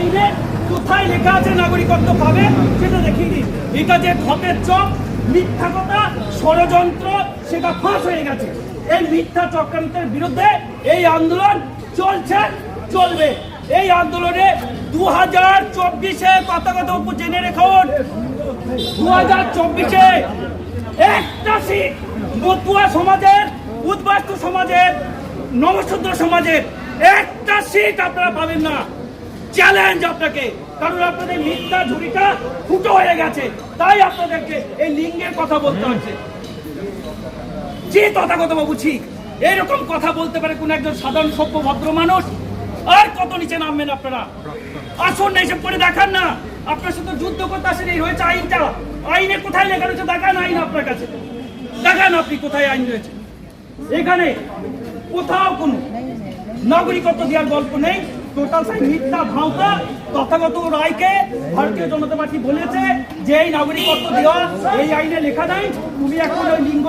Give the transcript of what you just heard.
আইনে কোথায় লেখা আছে নাগরিকত্ব পাবে সেটা দেখিয়ে দিন। এটা যে ঘটের চক, মিথ্যা কথা, ষড়যন্ত্র, সেটা ফাঁস হয়ে গেছে। এই মিথ্যা চক্রান্তের বিরুদ্ধে এই আন্দোলন চলছে, চলবে। এই আন্দোলনে দু হাজার চব্বিশে কথা কথা জেনে রেখুন দু হাজার চব্বিশে একটা সিট মতুয়া সমাজের, উদ্বাস্তু সমাজের নবশূদ্র সমাজের একটা সিট আপনারা পাবেন না। চ্যালেঞ্জ আপনাকে। কারণ আপনাদের মিথ্যা ঝুড়িটা ফুটো হয়ে গেছে। তাই আপনাদেরকে এই লিঙ্গের কথা বলতে হচ্ছে। যে তথাগত বাবু ঠিক, এরকম কথা বলতে পারে কোন একজন সাধারণ সভ্য ভদ্র মানুষ? আর কত নিচে নামবেন আপনারা? আসুন না এসব করে দেখান না। আপনার সাথে যুদ্ধ করতে আসেন, এই রয়েছে আইনটা। আইনে কোথায় লেখা রয়েছে দেখান আইন আপনার কাছে। দেখান আপনি কোথায় আইন রয়েছে। এখানে কোথাও কোনো নাগরিকত্ব দেওয়ার গল্প নেই। টোটাল মিথ্যা তথাগত রায়কে ভারতীয় জনতা পার্টি বলেছে যে এই নাগরিকত্ব দেওয়া, এই আইনে লেখা নাই, তুমি এখন ওই লিঙ্গ